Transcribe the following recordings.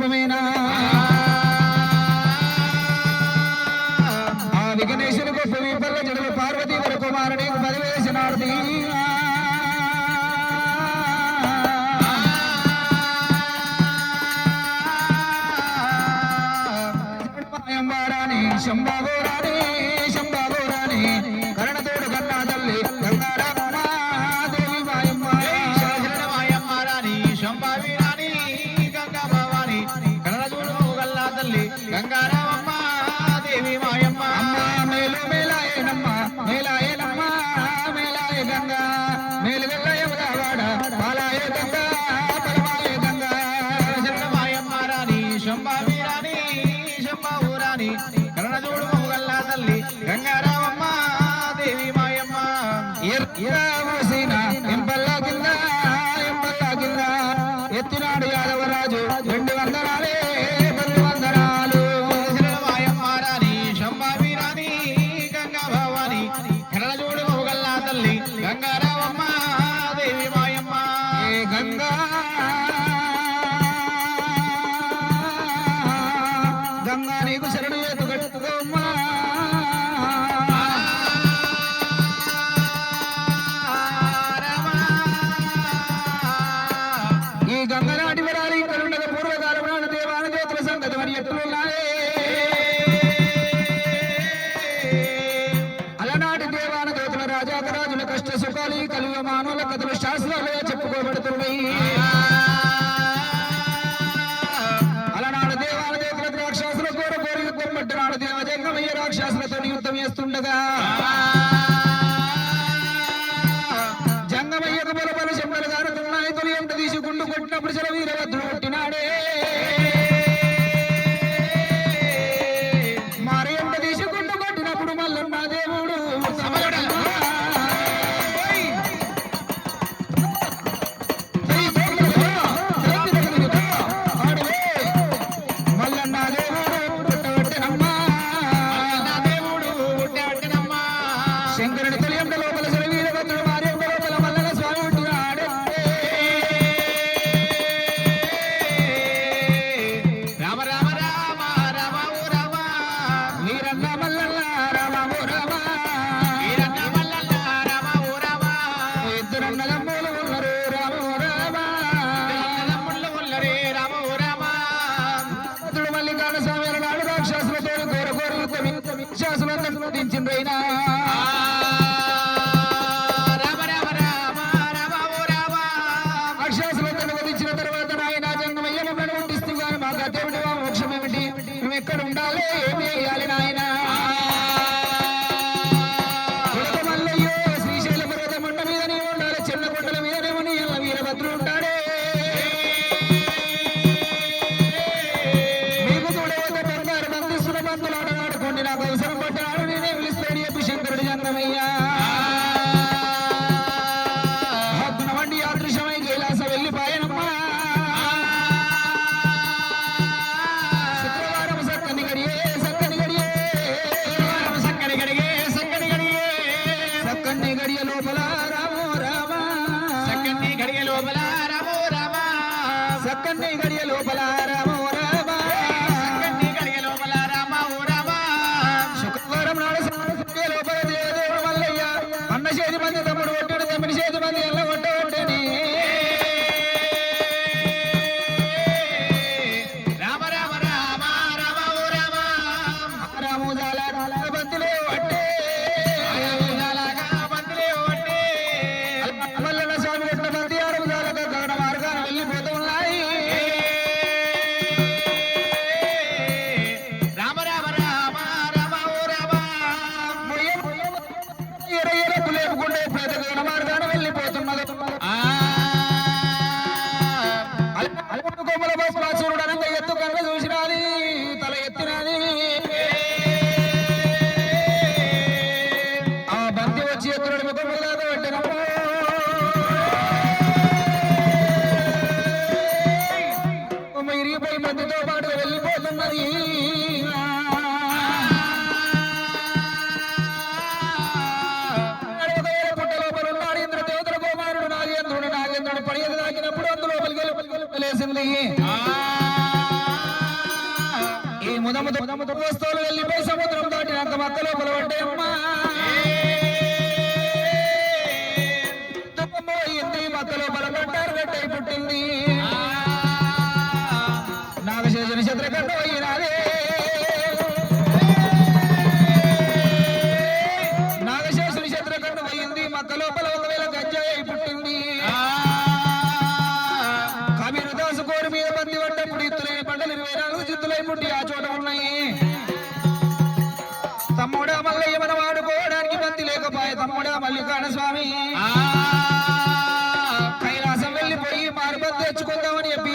రూపమేనా ఆ విఘ్నేశ్వరు ఉండాలి ఏమి రూపాయల బంగారు గట్ట పుట్టింది. పంచుకుందామని చెప్పి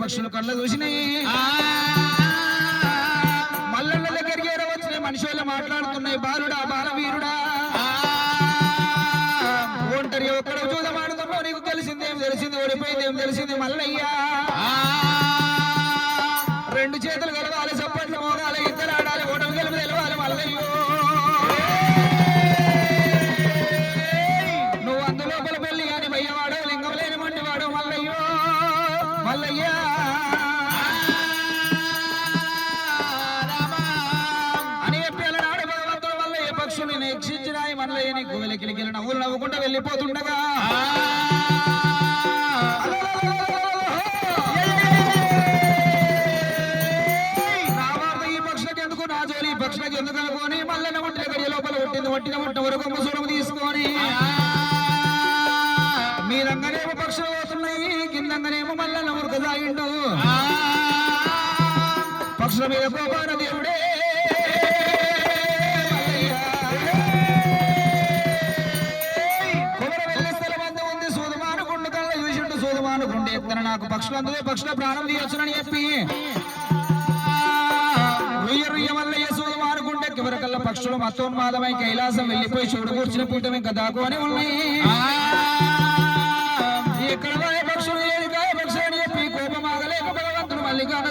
పక్షులు కళ్ళ చూసినాయి. మల్లన్న దగ్గరికి వచ్చినాయి మనుషులు మాట్లాడుతున్నాయి బాలుడా బాలవీరుడా. ఒంటరి ఒక్కడ చూదమాడుతున్నావు నీకు తెలిసిందేం తెలిసింది ఓడిపోయిందేం తెలిసింది మల్లయ్యా. చెప్తున్నా నాకు. పక్షులు అందులో పక్షుల ప్రాణం తీయొచ్చునని చెప్పి. రొయ్య వల్ల కివరకల్లా పక్షులు మతోన్మాదమై కైలాసం వెళ్ళిపోయి చూడు కూర్చిన పూటం ఇంకా అని ఉన్నాయి. పక్షులు ఏది కాయ పక్షులు అని చెప్పి కోపం ఆగలేక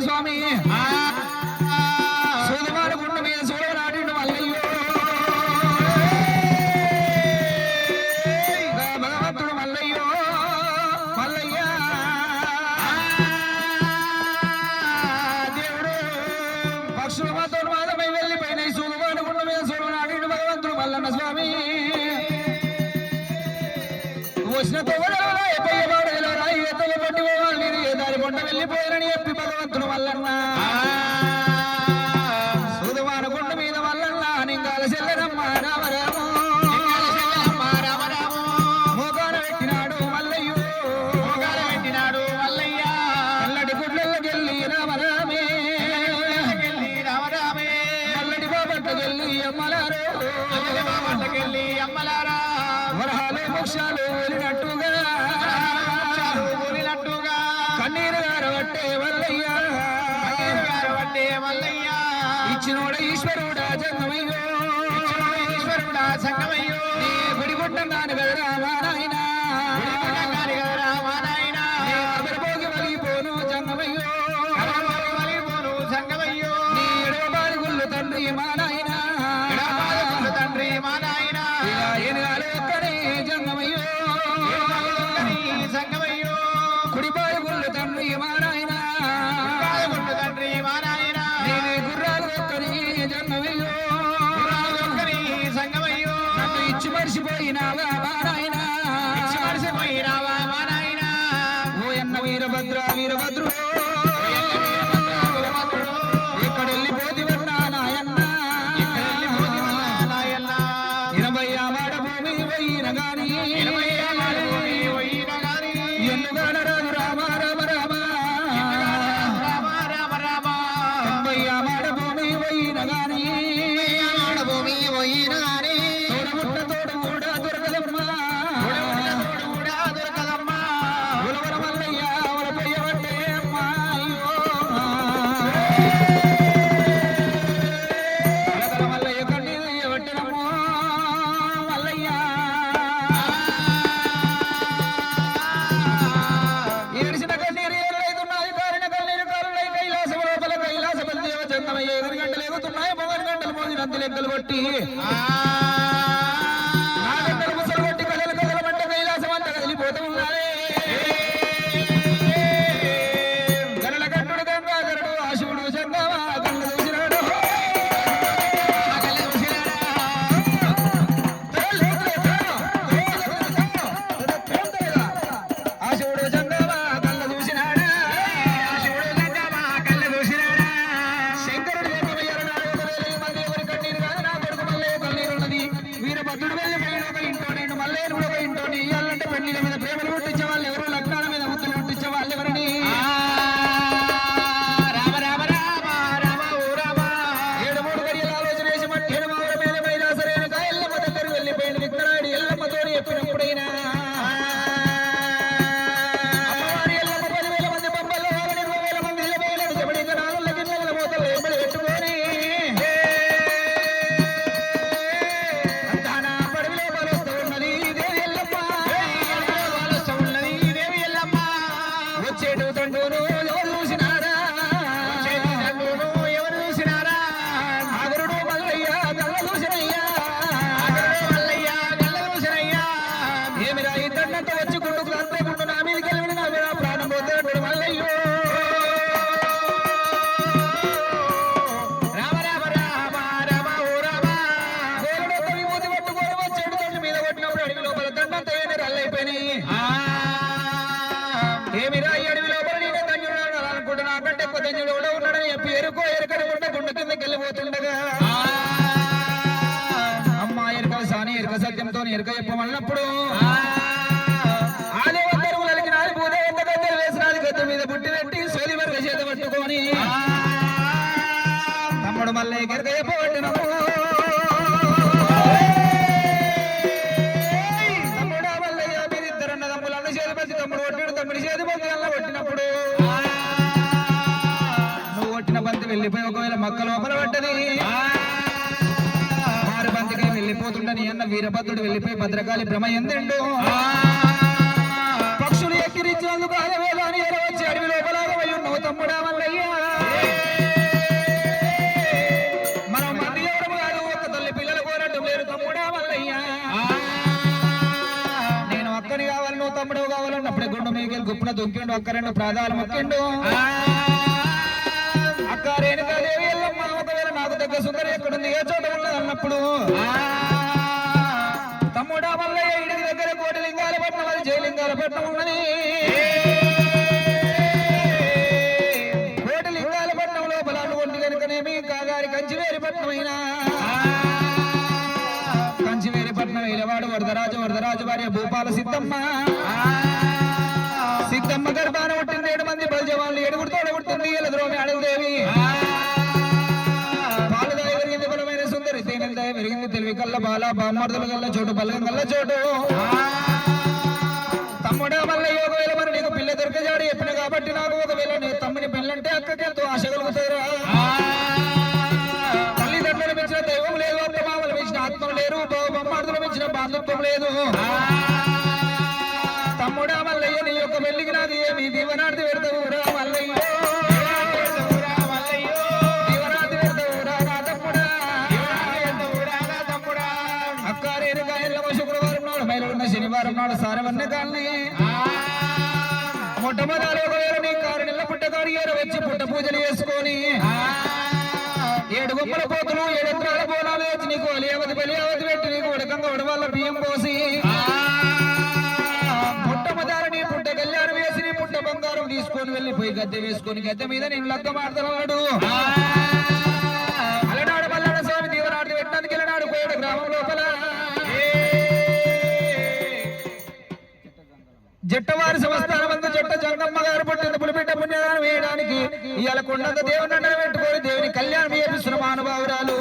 స్వామి. కృష్ణ తోడలలో ఎప్పయ్యవాడు ఇలా రాయి ఎత్తలు పట్టి పోవాలి నేను ఏ దారి పొంట వెళ్ళిపోయానని చెప్పి భగవంతుడు వల్లన్నా సుధువానుకుంట మీద వల్లన్నా నింగాల చెల్లెరమ్మా రామరామో అమ్మలారా వరహాలు మోక్షాలు ఇచ్చినోడ ఈశ్వరుడా జంగమయ్యో. ఈశ్వరుడ సంగమయ్యో గుడి గుడిగుట్టం దాని వెదరా మానాయనా గుళ్ళు తండ్రి మానా ああ పెట్టుకొని. తమ్ముడు మళ్ళీ ఎరుక చెప్పబట్టినము తమ్ముడా మల్లయ్య మీరిద్దరన్న తమ్ములు అన్న చేతి పచ్చి తమ్ముడు కొట్టాడు తమ్ముడి చేతి పచ్చి అల్ల కొట్టినప్పుడు. నువ్వు కొట్టిన బంతి వెళ్ళిపోయి ఒకవేళ మొక్క లోపల పడ్డది. ఆరు బంతికి వెళ్ళిపోతుండని అన్న వీరభద్రుడు వెళ్ళిపోయి భద్రకాళి భ్రమ ఎందుండు పక్షులు ఎక్కిరించినందుకు ఆలవేదాని వచ్చి దొక్కిండు అక్క రెండు ప్రాధాలు మొక్కిండు అక్క రేణుకాదేవి ఎల్లమ్మ ఒకవేళ నాకు దగ్గర సుందరి ఎక్కడుంది ఏ చోట ఉన్నది అన్నప్పుడు? తమ్ముడా మల్లయ్య ఇంటి దగ్గర కోటి లింగాల పట్నం అది జయలింగాల పట్నం ఉన్నది. కోటి లింగాల పట్నం లోపల అటువంటి కనుకనేమి కాగారి కంచివేరి పట్నమైనా? కంచివేరి పట్నం వేలవాడు వరదరాజు వరదరాజు భార్య భూపాల సిద్ధమ్మ. గర్భాన ఉంటుంది ఏడు మంది బలజవాన్లు ఏడుగురు తోడ ఎలద్రోమి అడుగుదేవి పాలుదాయ పెరిగింది బలమైన సుందరి. తేనెలదాయ పెరిగింది తెలివి కల్ల బాల. బామ్మర్దుల గల్ల చోటు బలగం గల్ల చోటు. తమ్ముడా మల్ల ఒకవేళ మరి నీకు పిల్ల దొరకజాడు చెప్పిన కాబట్టి నాకు ఒకవేళ నీ తమ్ముని పెళ్ళంటే అక్కకెళ్తూ ఆశ కలుగుతారా తల్లిదండ్రులు మించిన దైవం లేదు అత్త మామలు మించిన ఆత్మ లేరు బావ బొమ్మాడుతులు మించిన బాంధత్వం లేదు. తమ్ముడా మల్లయ్య నీ యొక్క పెళ్ళికి నాది ఏమి? దీవనార్థి పెడతావు రా మల్లయ్య. తమ్ముడా. శుక్రవారం నాడు శనివారం నాడు సారవన్న కాలనీ. మొట్టమొదటి ఒకవేళ నీ కారు నిల్ల పుట్టకారు ఏర వచ్చి పుట్ట పూజలు చేసుకొని ఏడు గొప్పల పోతులు ఏడు ఎత్రాల బోనాలు వచ్చి నీకు అలియావతి బలియావతి పెట్టి నీకు ఉడకంగా ఉడవాళ్ళ బియ్యం పోసి వెళ్ళిపోయి గద్దె వేసుకొని గద్దె మీద నేను లగ్గ మాడుతున్నాడు అలనాడు మల్లన్న స్వామి దీవనాడు పెట్టడానికి వెళ్ళినాడు కోయడ గ్రామం లోపల. జట్టవారి సంస్థానం అందు జట్ట జంగమ్మ గారు పుట్టిన పులిపిట్ట పుణ్యదానం వేయడానికి ఇవాళ కొండంత దేవుని పెట్టుకొని దేవుని కళ్యాణం చేపిస్తున్న మహానుభావురాలు